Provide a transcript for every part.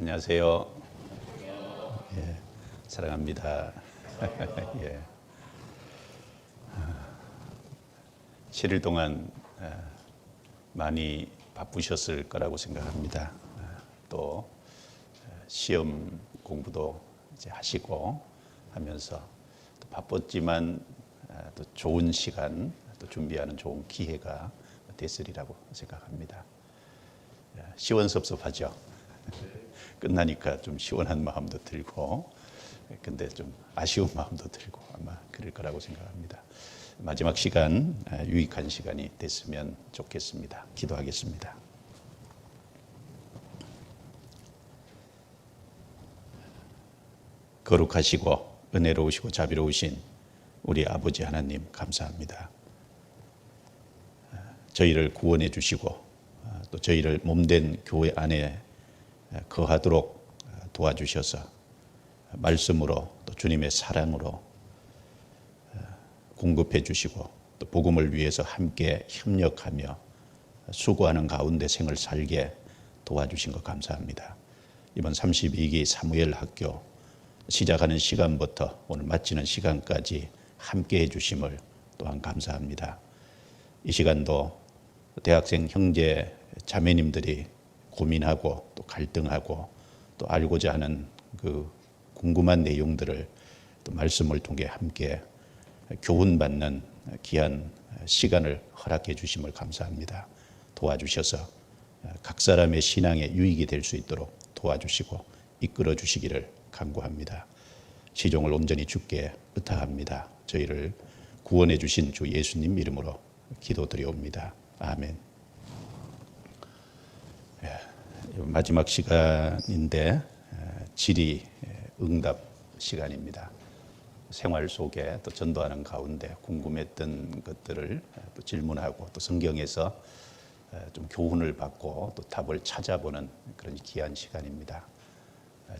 안녕하세요. 예, 사랑합니다. 예. 7일 동안 아, 많이 바쁘셨을 거라고 생각합니다. 아, 또 아, 시험 공부도 이제 하시고 하면서 또 바빴지만 아, 또 좋은 시간 또 준비하는 좋은 기회가 됐으리라고 생각합니다. 예, 시원섭섭하죠. 끝나니까 좀 시원한 마음도 들고, 근데 좀 아쉬운 마음도 들고 아마 그럴 거라고 생각합니다. 마지막 시간 아, 유익한 시간이 됐으면 좋겠습니다. 기도하겠습니다. 거룩하시고 은혜로우시고 자비로우신 우리 아버지 하나님 감사합니다. 아, 저희를 구원해 주시고 아, 또 저희를 몸된 교회 안에 거하도록 도와주셔서 말씀으로 또 주님의 사랑으로 공급해 주시고 또 복음을 위해서 함께 협력하며 수고하는 가운데 생을 살게 도와주신 것 감사합니다. 이번 32기 사무엘 학교 시작하는 시간부터 오늘 마치는 시간까지 함께 해 주심을 또한 감사합니다. 이 시간도 대학생 형제 자매님들이 고민하고 또 갈등하고 또 알고자 하는 그 궁금한 내용들을 또 말씀을 통해 함께 교훈받는 귀한 시간을 허락해 주심을 감사합니다. 도와주셔서 각 사람의 신앙에 유익이 될 수 있도록 도와주시고 이끌어 주시기를 간구합니다. 시종을 온전히 주께 의탁합니다. 저희를 구원해 주신 주 예수님 이름으로 기도드리옵니다. 아멘. 마지막 시간인데 질의 응답 시간입니다. 생활 속에 또 전도하는 가운데 궁금했던 것들을 또 질문하고 또 성경에서 좀 교훈을 받고 또 답을 찾아보는 그런 귀한 시간입니다.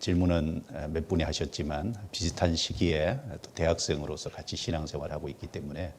질문은 몇 분이 하셨지만 비슷한 시기에 또 대학생으로서 같이 신앙생활하고 있기 때문에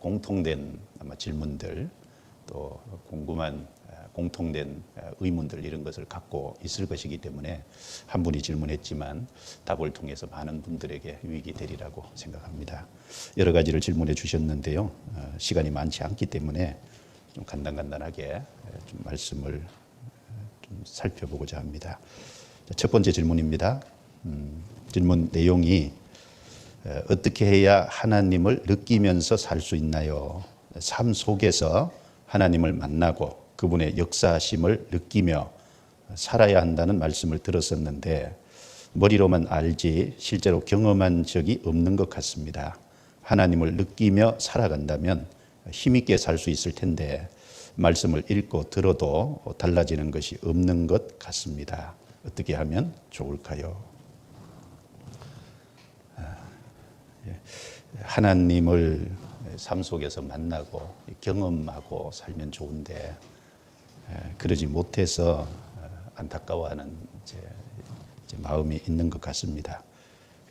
공통된 아마 질문들 또 궁금한 공통된 의문들 이런 것을 갖고 있을 것이기 때문에 한 분이 질문했지만 답을 통해서 많은 분들에게 유익이 되리라고 생각합니다. 여러 가지를 질문해 주셨는데요. 어, 시간이 많지 않기 때문에 좀 간단간단하게 좀 말씀을 좀 살펴보고자 합니다. 첫 번째 질문입니다. 음, 질문 내용이 어떻게 해야 하나님을 느끼면서 살 수 있나요? 삶 속에서 하나님을 만나고 그분의 역사심을 느끼며 살아야 한다는 말씀을 들었었는데 머리로만 알지 실제로 경험한 적이 없는 것 같습니다. 하나님을 느끼며 살아간다면 힘있게 살 수 있을 텐데 말씀을 읽고 들어도 달라지는 것이 없는 것 같습니다. 어떻게 하면 좋을까요? 아, 예. 하나님을 삶 속에서 만나고 경험하고 살면 좋은데 그러지 못해서 어, 안타까워하는 이제, 이제 마음이 있는 것 같습니다.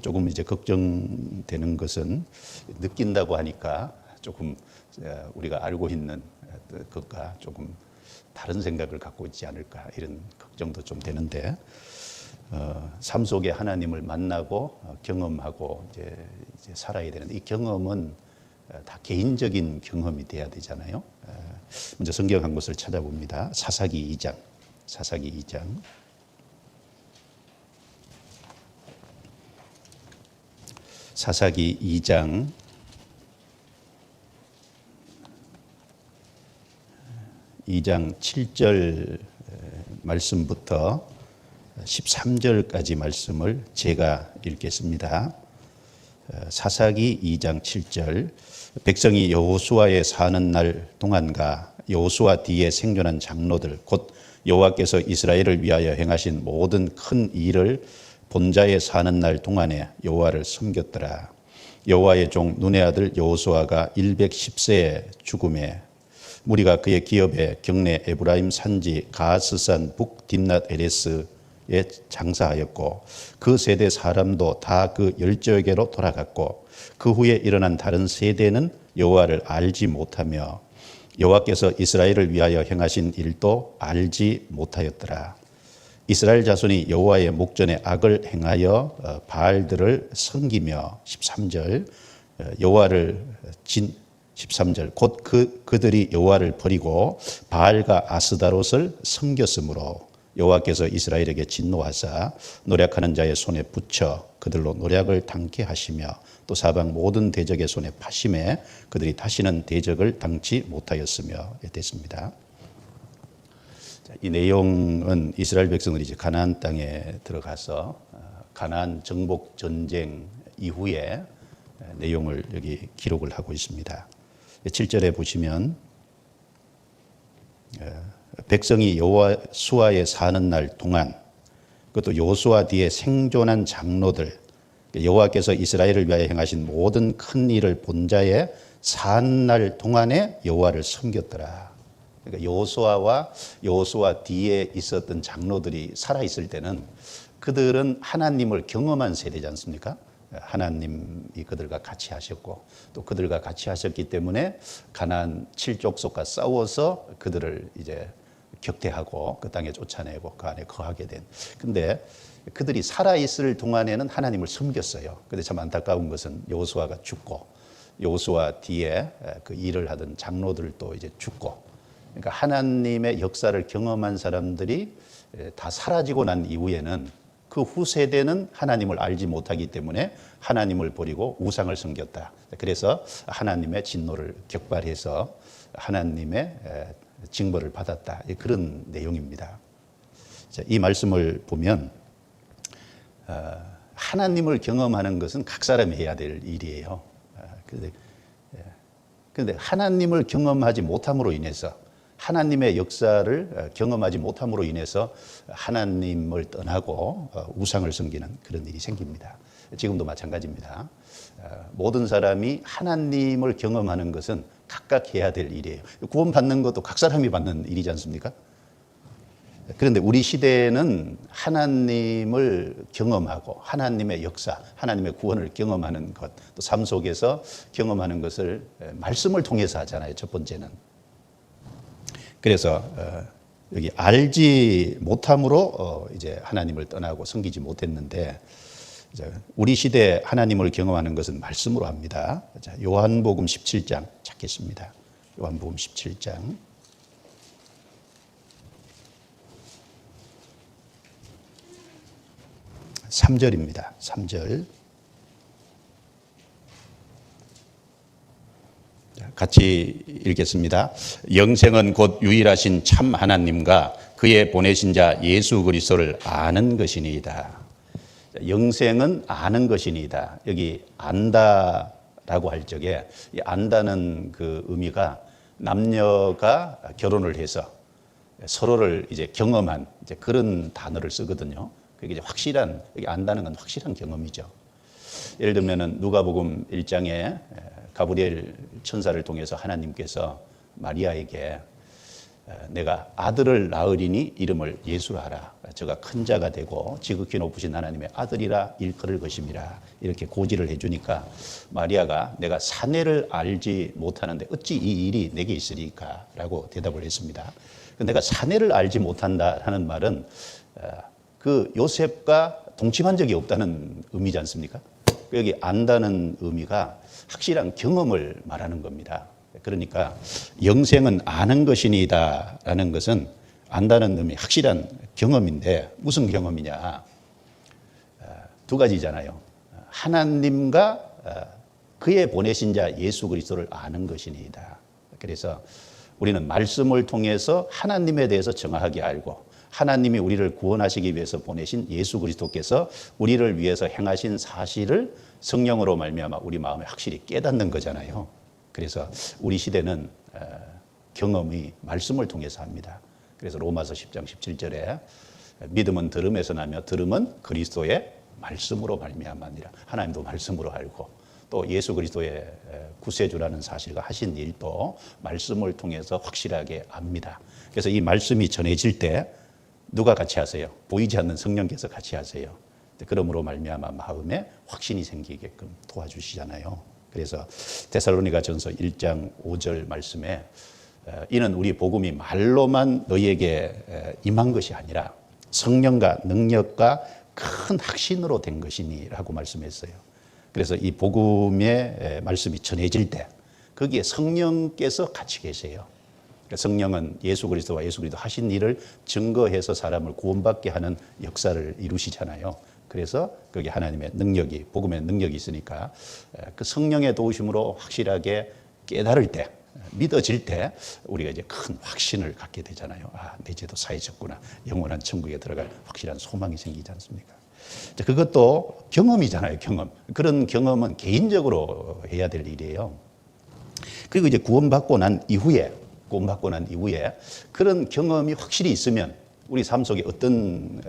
조금 이제 걱정되는 것은 느낀다고 하니까 조금 우리가 알고 있는 것과 조금 다른 생각을 갖고 있지 않을까 이런 걱정도 좀 되는데 어, 삶 속에 하나님을 만나고 어, 경험하고 이제, 이제 살아야 되는데 이 경험은 다 개인적인 경험이 돼야 되잖아요. 먼저 성경 한 곳을 찾아봅니다. 사사기 2장. 사사기 2장. 사사기 2장 2장 7절 말씀부터 13절까지 말씀을 제가 읽겠습니다. 사사기 2장 7절 백성이 여호수아에 사는 날 동안과 여호수아 뒤에 생존한 장로들 곧 여호와께서 이스라엘을 위하여 행하신 모든 큰 일을 본자에 사는 날 동안에 여호와를 섬겼더라. 여호와의 종 눈의 아들 여호수아가 110세에 죽음에 무리가 그의 기업에 경내 에브라임 산지 가스산 북 딥낫 에레스 에 장사하였고 그 세대 사람도 다 그 열조에게로 돌아갔고 그 후에 일어난 다른 세대는 여호와를 알지 못하며 여호와께서 이스라엘을 위하여 행하신 일도 알지 못하였더라. 이스라엘 자손이 여호와의 목전에 악을 행하여 어, 바알들을 섬기며 13절 어, 여호와를 진 13절 곧 그 그들이 여호와를 버리고 바알과 아스다롯을 섬겼으므로 여호와께서 이스라엘에게 진노하사 노력하는 자의 손에 붙여 그들로 노력을 당케 하시며 또 사방 모든 대적의 손에 파심해 그들이 다시는 대적을 당치 못하였으며 됐습니다. 이 내용은 이스라엘 백성들이 이제 가나안 땅에 들어가서 어, 가나안 정복 전쟁 이후에 내용을 여기 기록을 하고 있습니다. 7절에 보시면 백성이 여호수아에 사는 날 동안 그것도 여호수아 뒤에 생존한 장로들 여호와께서 이스라엘을 위하여 행하신 모든 큰 일을 본 자의 산 날 동안에 여호와를 섬겼더라. 그러니까 여호수아와 여호수아 뒤에 있었던 장로들이 살아 있을 때는 그들은 하나님을 경험한 세대지 않습니까? 하나님이 그들과 같이 하셨고 또 그들과 같이 하셨기 때문에 가나안 칠족속과 싸워서 그들을 이제 격퇴하고 그 땅에 쫓아내고 그 안에 거하게 된. 근데 그들이 살아 있을 동안에는 하나님을 섬겼어요. 근데 참 안타까운 것은 여호수아가 죽고 여호수아 뒤에 그 일을 하던 장로들도 이제 죽고 그러니까 하나님의 역사를 경험한 사람들이 다 사라지고 난 이후에는 그 후세대는 하나님을 알지 못하기 때문에 하나님을 버리고 우상을 섬겼다. 그래서 하나님의 진노를 격발해서 하나님의 징벌을 받았다. 그런 내용입니다. 이 말씀을 보면 어, 하나님을 경험하는 것은 각 사람이 해야 될 일이에요. 그런데 예. 하나님을 경험하지 못함으로 인해서 하나님의 역사를 어, 경험하지 못함으로 인해서 하나님을 떠나고 어, 우상을 섬기는 그런 일이 생깁니다. 지금도 마찬가지입니다. 어, 모든 사람이 하나님을 경험하는 것은 각각 해야 될 일이에요. 구원받는 것도 각 사람이 받는 일이지 않습니까? 그런데 우리 시대에는 하나님을 경험하고 하나님의 역사, 하나님의 구원을 경험하는 것, 또 삶 속에서 경험하는 것을 말씀을 통해서 하잖아요. 첫 번째는. 그래서 어, 여기 알지 못함으로 어, 이제 하나님을 떠나고 섬기지 못했는데 우리 시대 하나님을 경험하는 것은 말씀으로 합니다. 자, 요한복음 17장 찾겠습니다. 요한복음 17장 3절입니다3절 같이 읽겠습니다. 영생은 곧 유일하신 참 하나님과 그의 보내신 자 예수 그리스도를 아는 것이니이다. 영생은 아는 것이니이다. 여기 안다라고 할 적에 안다는 그 의미가 남녀가 결혼을 해서 서로를 이제 경험한 이제 그런 단어를 쓰거든요. 그게 이제 확실한 여기 안다는 건 확실한 경험이죠. 예를 들면은 누가복음 1장에 가브리엘 천사를 통해서 하나님께서 마리아에게 내가 아들을 낳으리니 이름을 예수라 하라. 저가 큰 자가 되고 지극히 높으신 하나님의 아들이라 일컬을 것임이라. 이렇게 고지를 해주니까 마리아가 내가 사내를 알지 못하는데 어찌 이 일이 내게 있으리까? 라고 대답을 했습니다. 내가 사내를 알지 못한다 하는 말은 그 요셉과 동침한 적이 없다는 의미지 않습니까? 여기 안다는 의미가 확실한 경험을 말하는 겁니다. 그러니까 영생은 아는 것이니다라는 것은 안다는 의미 확실한 경험인데 무슨 경험이냐? 어, 두 가지잖아요. 하나님과 어, 그의 보내신 자 예수 그리스도를 아는 것이니이다. 그래서 우리는 말씀을 통해서 하나님에 대해서 정확하게 알고 하나님이 우리를 구원하시기 위해서 보내신 예수 그리스도께서 우리를 위해서 행하신 사실을 성령으로 말미암아 우리 마음에 확실히 깨닫는 거잖아요. 그래서 우리 시대는 어, 경험이 말씀을 통해서 합니다. 그래서 로마서 10장 17절에 믿음은 들음에서 나며 들음은 그리스도의 말씀으로 말미암아니라. 하나님도 말씀으로 알고 또 예수 그리스도의 구세주라는 사실과 하신 일도 말씀을 통해서 확실하게 압니다. 그래서 이 말씀이 전해질 때 누가 같이 하세요? 보이지 않는 성령께서 같이 하세요. 그러므로 말미암아 마음에 확신이 생기게끔 도와주시잖아요. 그래서 데살로니가 전서 1장 5절 말씀에 이는 우리 복음이 말로만 너희에게 임한 것이 아니라 성령과 능력과 큰 확신으로 된 것이니라고 말씀했어요. 그래서 이 복음의 말씀이 전해질 때 거기에 성령께서 같이 계세요. 그러니까 성령은 예수 그리스도와 예수 그리스도 하신 일을 증거해서 사람을 구원받게 하는 역사를 이루시잖아요. 그래서 거기 하나님의 능력이 복음의 능력이 있으니까 그 성령의 도우심으로 확실하게 깨달을 때 믿어질 때 우리가 이제 큰 확신을 갖게 되잖아요. 아, 내 죄도 사해졌구나. 영원한 천국에 들어갈 확실한 소망이 생기지 않습니까? 그것도 경험이잖아요, 경험. 그런 경험은 개인적으로 해야 될 일이에요. 그리고 이제 구원받고 난 이후에, 구원받고 난 이후에 그런 경험이 확실히 있으면 우리 삶 속에 어떤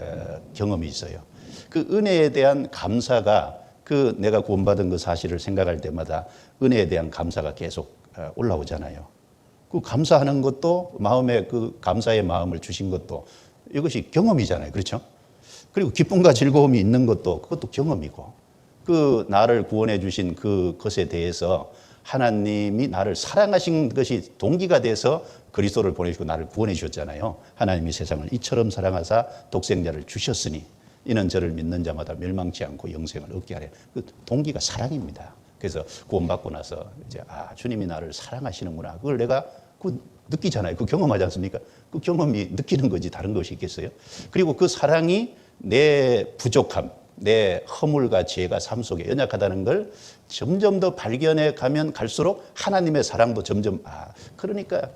경험이 있어요. 그 은혜에 대한 감사가 그 내가 구원받은 그 사실을 생각할 때마다 은혜에 대한 감사가 계속 올라오잖아요. 그 감사하는 것도 마음에 그 감사의 마음을 주신 것도 이것이 경험이잖아요. 그렇죠? 그리고 기쁨과 즐거움이 있는 것도 그것도 경험이고 그 나를 구원해 주신 그 것에 대해서 하나님이 나를 사랑하신 것이 동기가 돼서 그리스도를 보내주고 나를 구원해 주셨잖아요. 하나님이 세상을 이처럼 사랑하사 독생자를 주셨으니 이는 저를 믿는 자마다 멸망치 않고 영생을 얻게 하려. 그 동기가 사랑입니다. 그래서 구원받고 나서 이제 아 주님이 나를 사랑하시는구나. 그걸 내가 그 느끼잖아요. 그 경험하지 않습니까? 그 경험이 느끼는 거지 다른 것이 있겠어요? 그리고 그 사랑이 내 부족함, 내 허물과 죄가 삶 속에 연약하다는 걸 점점 더 발견해 가면 갈수록 하나님의 사랑도 점점 아 그러니까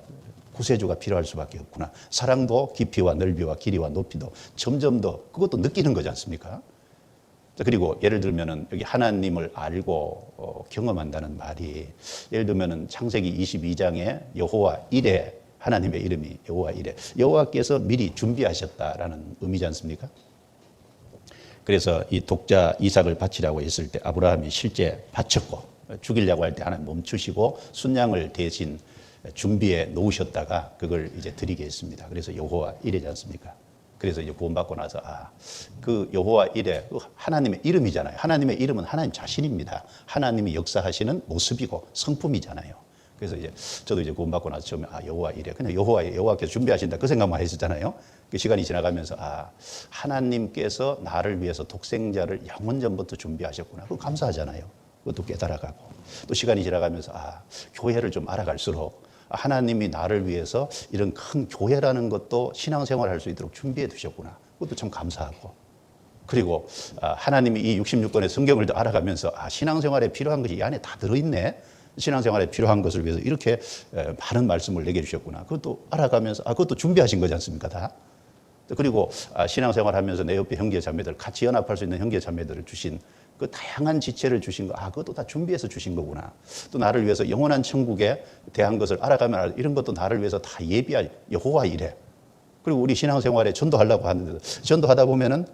구세주가 필요할 수밖에 없구나. 사랑도 깊이와 넓이와 길이와 높이도 점점 더 그것도 느끼는 거지 않습니까? 그리고 예를 들면은 여기 하나님을 알고 어, 경험한다는 말이 예를 들면은 창세기 22장에 여호와 이레 하나님의 이름이 여호와 이레 여호와께서 미리 준비하셨다라는 의미지 않습니까? 그래서 이 독자 이삭을 바치라고 했을 때 아브라함이 실제 바쳤고 죽이려고 할 때 하나님 멈추시고 순양을 대신 준비해 놓으셨다가 그걸 이제 드리게 했습니다. 그래서 여호와 이래지 않습니까? 그래서 이제 구원받고 나서 아, 그 여호와 이래 그 하나님의 이름이잖아요. 하나님의 이름은 하나님 자신입니다. 하나님이 역사하시는 모습이고 성품이잖아요. 그래서 이제 저도 이제 구원받고 나서 처음에 아 여호와 이래 그냥 여호와 여호와께서 준비하신다 그 생각만 했었잖아요. 그 시간이 지나가면서 아 하나님께서 나를 위해서 독생자를 영원 전부터 준비하셨구나. 그 감사하잖아요. 그것도 깨달아가고 또 시간이 지나가면서 아 교회를 좀 알아갈수록 하나님이 나를 위해서 이런 큰 교회라는 것도 신앙생활 할 수 있도록 준비해 두셨구나. 그것도 참 감사하고. 그리고 아, 하나님이 이 66권의 성경을 더 알아가면서 아, 신앙생활에 필요한 것이 이 안에 다 들어있네. 신앙생활에 필요한 것을 위해서 이렇게 많은 말씀을 내게 주셨구나. 그것도 알아가면서 아, 그것도 준비하신 거지 않습니까? 다. 그리고 아, 신앙생활 하면서 내 옆에 형제 자매들 같이 연합할 수 있는 형제 자매들을 주신 그 다양한 지체를 주신 거, 아, 그것도 다 준비해서 주신 거구나. 또 나를 위해서 영원한 천국에 대한 것을 알아가면 이런 것도 나를 위해서 다 예비할 여호와 이래. 그리고 우리 신앙생활에 전도하려고 하는데 전도하다 보면은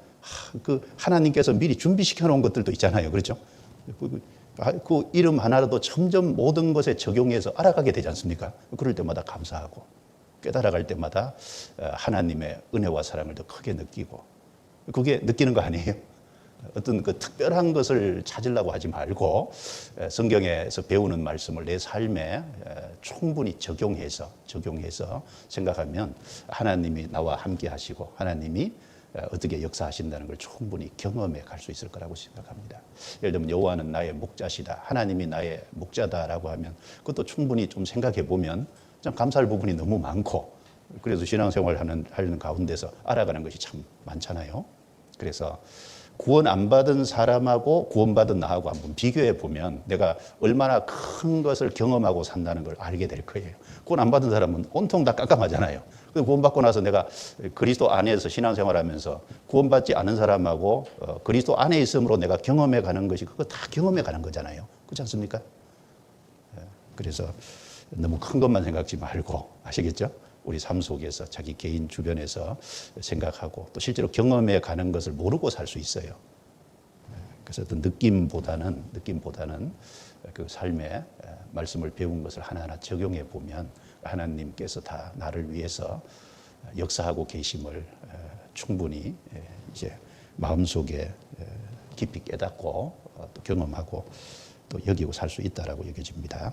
그 하나님께서 미리 준비시켜 놓은 것들도 있잖아요. 그렇죠? 그, 아, 그 이름 하나라도 점점 모든 것에 적용해서 알아가게 되지 않습니까? 그럴 때마다 감사하고 깨달아갈 때마다 어, 하나님의 은혜와 사랑을 더 크게 느끼고 그게 느끼는 거 아니에요? 어떤 그 특별한 것을 찾으려고 하지 말고 성경에서 배우는 말씀을 내 삶에 충분히 적용해서 적용해서 생각하면 하나님이 나와 함께 하시고 하나님이 어떻게 역사하신다는 걸 충분히 경험해 갈 수 있을 거라고 생각합니다. 예를 들면 여호와는 나의 목자시다. 하나님이 나의 목자다라고 하면 그것도 충분히 좀 생각해 보면 좀 감사할 부분이 너무 많고 그래서 신앙생활 하는 하는 가운데서 알아가는 것이 참 많잖아요. 그래서 구원 안 받은 사람하고 구원받은 나하고 한번 비교해 보면 내가 얼마나 큰 것을 경험하고 산다는 걸 알게 될 거예요. 구원 안 받은 사람은 온통 다 깜깜하잖아요. 구원받고 나서 내가 그리스도 안에서 신앙생활 하면서 구원받지 않은 사람하고 어, 그리스도 안에 있음으로 내가 경험해 가는 것이 그거 다 경험해 가는 거잖아요. 그렇지 않습니까? 예. 그래서 너무 큰 것만 생각지 말고 아시겠죠? 우리 삶 속에서 자기 개인 주변에서 생각하고 또 실제로 경험해 가는 것을 모르고 살 수 있어요. 그래서 어떤 느낌보다는 느낌보다는 그 삶에 말씀을 배운 것을 하나하나 적용해 보면 하나님께서 다 나를 위해서 역사하고 계심을 충분히 이제 마음속에 깊이 깨닫고 또 경험하고 또 여기고 살 수 있다라고 여겨집니다.